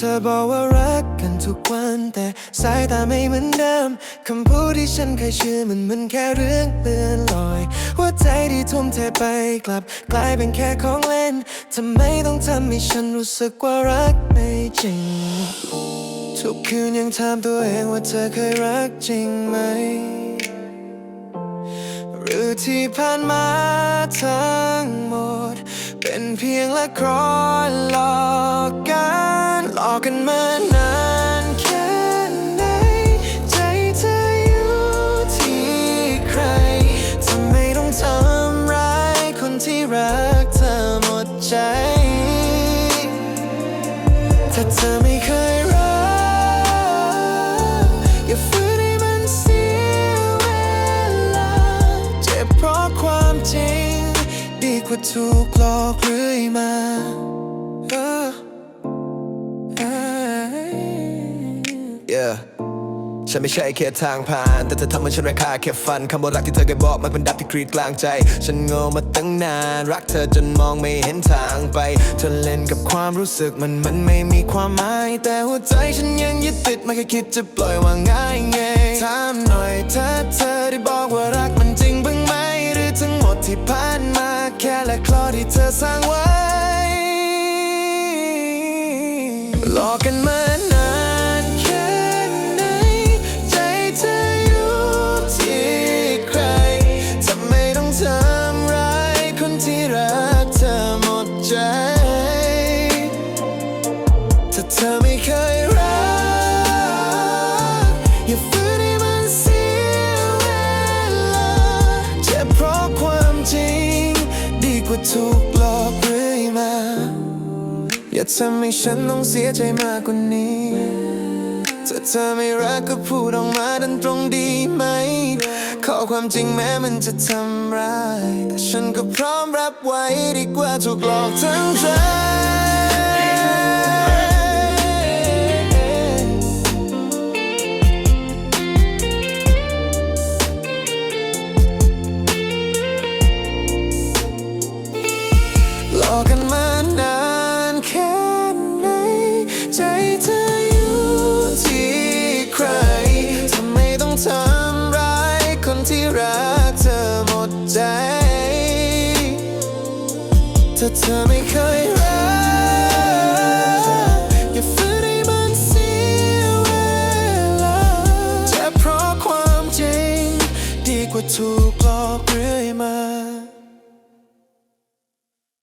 ธอบอกว่ารักกันทุกวัน แต่สายตาไม่เหมือนเดิมคำพูดที่ฉันเคยเชื่อมันเหมันแค่เรื่องเลื่อนลอยหัวใจที่ทุ่มเทไปกลับ กลายเป็นแค่ของเล่นทำไมต้องทำให้ฉันรู้สึกว่ารักไม่จริง ทุกคืนยังถามตัวเองว่าเธอเคยรักจริงไหม หรือที่ผ่านมาทั้งหมด เป็นเพียงละครหลอก กันหลอกกันมานานแค่ไหนใจเธออยู่ที่ใครทำไมต้องทำร้ายคนที่รักเธอหมดใจ ถ้าเธอไม่เคยรักอย่าฝืนให้มันเสียเวลาเจ็บเพราะความจริง ดีกว่าถูกหลอกเรื่อยมา Yeah ฉันไม่ใช่แค่ทางผ่าน แต่เธอทำให้ฉันราคาแค่ฟันคำว่ารักที่เธอเคยบอกมันเป็นดับที่กรีดกลางใจ ฉันโง่มาตั้งนาน รักเธอจนมองไม่เห็นทางไป เธอเล่นกับความรู้สึกมันมันไม่มีความหมาย แต่หัวใจฉันยังยึดติดไม่เคยคิดจะปล่อยว่าง่ายไงถามหน่อยถ้าเธอได้บอกว่ารักมันจริงบ้างไหม หรือทั้งหมดที่ผ่านมาแค่ละคลอที่เธอสร้างไว้ ที่รักเธอหมดใจ ถ้าเธอไม่เคยรัก อย่าฝืนให้มันเสียเวลาเจ็บเพราะความจริง ดีกว่าถูกหลอกเรื่อยมา อย่าทำให้ฉันต้องเสียใจมากกว่านี้ถ้าเธอไม่รักก็พูดออกมาดันตรงดีไหม ขอความจริงแม้มันจะทำร้าย ฉันก็พร้อมรับไว้ดีกว่าถูกหลอกทั้งใจหลอกกันมานานแค่ไหน ใจเธออยู่ที่ใคร ทำไมต้องทำร้ายคนที่รัก ถ้าเธอไม่เคยรักอย่าฝืนให้มันเสียเวลาเจ็บเพราะความจริง ดีกว่าถูกหลอกเรื่อยมา